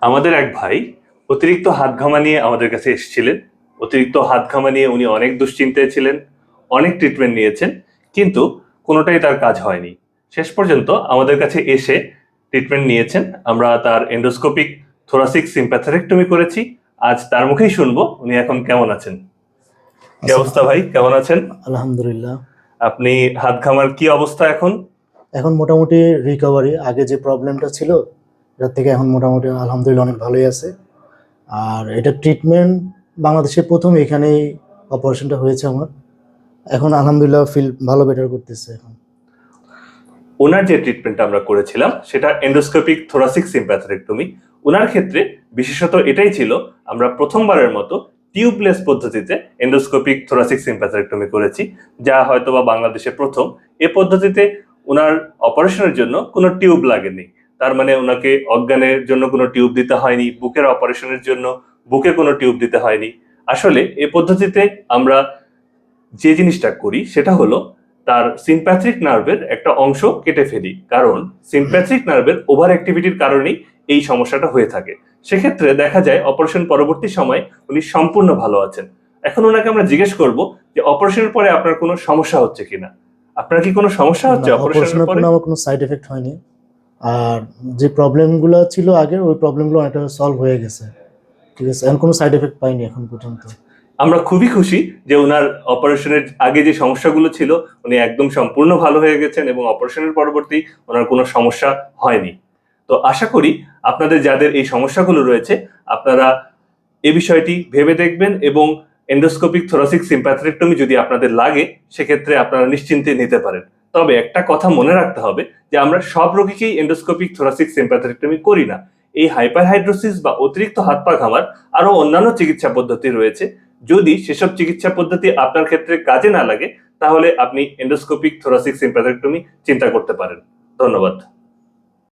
আমাদের এক ভাই অতিরিক্ত হাত ঘামা নিয়ে আমাদের কাছে এসেছিলেন। অতিরিক্ত হাত ঘামা নিয়ে উনি অনেক দুশ্চিন্তায় ছিলেন অনেক ট্রিটমেন্ট নিয়েছেন কিন্তু কোনোটাই তার কাজ হয়নি। শেষ পর্যন্ত আমাদের কাছে এসে ট্রিটমেন্ট নিয়েছেন। আমরা তার এন্ডোস্কোপিক থোরাসিক সিম্প্যাথারেক্টমি করেছি। আজ তার মুখেই শুনব উনি এখন কেমন আছেন। কি অবস্থা ভাই? কেমন আছেন? আলহামদুলিল্লাহ। আপনি হাত ঘামার কি অবস্থা এখন? এখন মোটামুটি রিকভারি আগে যে প্রবলেমটা ছিল এটার থেকে এখন মোটামুটি আলহামদুলিল্লাহ অনেক ভালোই আছে। আর এটা ট্রিটমেন্ট বাংলাদেশে প্রথম এখানেই অপারেশনটা হয়েছে আমার। এখন আলহামদুলিল্লাহ ফিল ভালো বেটার করতেছে এখন। ওনার যে ট্রিটমেন্টটা আমরা করেছিলাম, সেটা এন্ডোস্কোপিক থোরাসিক সিম্প্যাথারেক্টমি ওনার ক্ষেত্রে বিশেষত এটাই ছিল, আমরা প্রথমবারের মতো টিউবলেস পদ্ধতিতে এন্ডোস্কোপিক থোরাসিক সিম্প্যাথারেক্টমি করেছি, যা হয়তোবা বাংলাদেশে প্রথম। এ পদ্ধতিতে ওনার অপারেশনের জন্য কোনো টিউব লাগেনি। তার মানে ওনাকে অজ্ঞানের জন্য কোনো টিউব দিতে হয়নি বুকের অপারেশনের জন্য বুকে কোনো টিউব দিতে হয়নি। আসলে এ পদ্ধতিতে আমরা যে জিনিসটা করি সেটা হলো তার সিম্প্যাথিক নার্ভের একটা অংশ কেটে ফেলি। কারণ সিম্প্যাথিক নার্ভের ওভার অ্যাক্টিভিটির কারণেই এই সমস্যাটা হয়ে থাকে। সেক্ষেত্রে দেখা যায় অপারেশন পরবর্তী সময় উনি সম্পূর্ণ ভালো আছেন। এখন ওনাকে আমরা জিজ্ঞেস করব যে অপারেশনের পরে আপনার কোনো সমস্যা হচ্ছে কিনা? আপনার কি কোনো সমস্যা হচ্ছে অপারেশনের পরে আমার কোনো সাইড এফেক্ট হয়নি। আর যে প্রবলেমগুলো ছিল আগে ওই প্রবলেমগুলো অনেকটা সলভ হয়ে গেছে। ঠিক আছে? এখন কোনো সাইড এফেক্ট পাইনি এখন পর্যন্ত। আমরা খুবই খুশি যে ওনার অপারেশনের আগে যে সমস্যাগুলো ছিল, উনি একদম সম্পূর্ণ ভালো হয়ে গেছেন এবং অপারেশনের পরবর্তী ওনার কোনো সমস্যা হয়নি। তো আশা করি আপনাদের যাদের এই সমস্যাগুলো রয়েছে, আপনারা এ বিষয়টি ভেবে দেখবেন এবং এন্ডোস্কোপিক থোরাসিক সিম্প্যাথেক্টমি যদি আপনাদের লাগে, সেক্ষেত্রে আপনারা নিশ্চিন্তে নিতে পারেন। তবে একটা কথা মনে রাখতে হবে যে আমরা সব রোগীকেই এন্ডোস্কোপিক থোরাসিক সিম্প্যাথেক্টমি করি না। এই হাইপারহাইড্রোসিস বা অতিরিক্ত হাত পা ঘামার আরও অন্যান্য চিকিৎসা পদ্ধতি রয়েছে। যদি সেসব চিকিৎসা পদ্ধতি আপনার ক্ষেত্রে কাজে না লাগে, তাহলে আপনি এন্ডোস্কোপিক থোরাসিক সিম্প্যাথেক্টমি চিন্তা করতে পারেন। ধন্যবাদ।